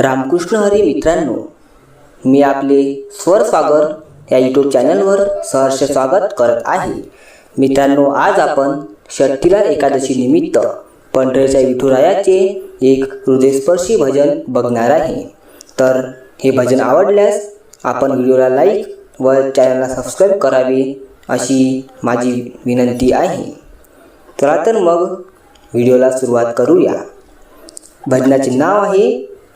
रामकृष्ण हरी मित्रांनो मी आपले स्वर सागर या यूट्यूब चॅनलवर सहर्ष स्वागत करत आहे. मित्रांनो आज आपण षष्टीला एकादशी निमित्त पंढरीच्या विठुरायाचे एक हृदयस्पर्शी भजन बघणार आहे. तर हे भजन आवडल्यास आपण व्हिडिओला लाईक व चॅनलला सबस्क्राईब करावे अशी माझी विनंती आहे. चला तर मग व्हिडिओला सुरुवात करूया. भजनाचे नाव आहे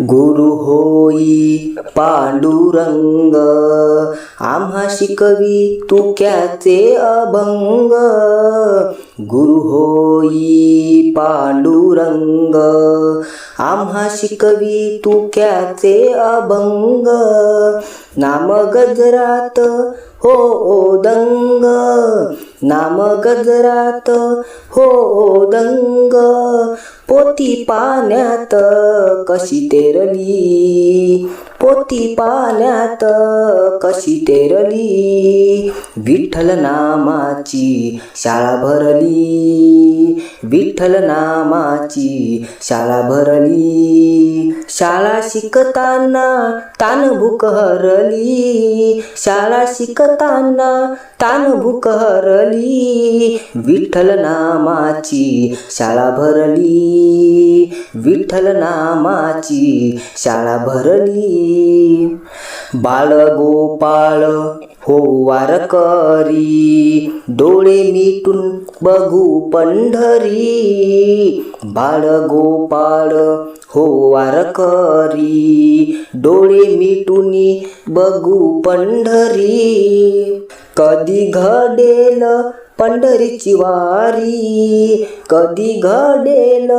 गुरु होई पांडुरंग आम्हा शिकवी तुक्याचे अभंग. गुरु होई पांडुरंग आम्हा शिकवी तुक्याचे अभंग. नाम गजरात हो ओदंग नाम गजरात हो ओदंग. पोती पाण्यात कशी तेरली? पोती पाण्यात कशी तेरली? विठ्ठल नामाची शाळा भरली. विठ्ठल नामाची शाळा भरली. शाळा शिकताना तान भूक हरली. शाळा शिकताना तान भूक हरली. विठ्ठल नामाची शाळा भरली. विठ्ठल नामाची शाळा भरली. बाळ गोपाळ हो वारकरी डोळे मिटून बघू पंढरी. बाळ गोपाळ हो वारकरी डोळे मिटूनी बघू पंढरी. कधी घडेल पंढरीची वारी कधी घडेल?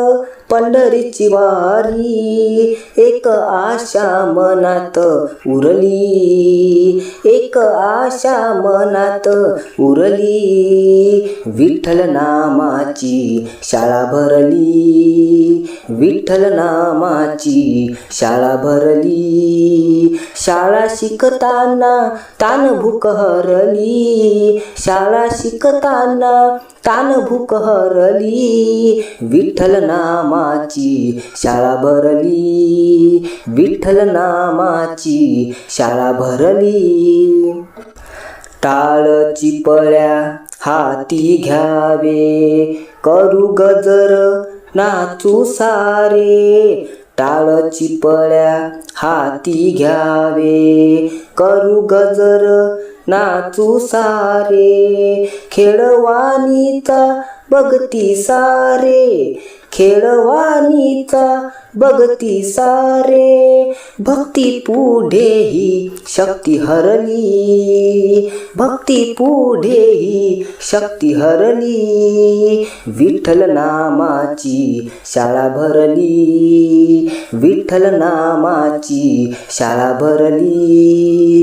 पंढरीची वारी एक आशा मनात उरली. एक आशा मनात उरली. विठ्ठल नामाची शाळा भरली. विठ्ठल नामाची शाळा भरली. शाळा शिकताना तान भूक हरली. शाळा शिकताना तान भूक हरली विठ्ठल नामाची शाळा भरली. विठ्ठल नामाची शाळा भरली. टाळ चिपळ्या हाती घ्यावे करू गजर नाचू सारे. टाळ चिपळ्या हाती घ्यावे करू गजर नाचू सारे खेळवानीचा बघती सारे खेळवानीचा बघती सारे. भक्ती पुढेही शक्ती हरली भक्ती पुढेही शक्ती हरली. विठ्ठल नामाची शाळा भरली विठ्ठल नामाची शाळा भरली.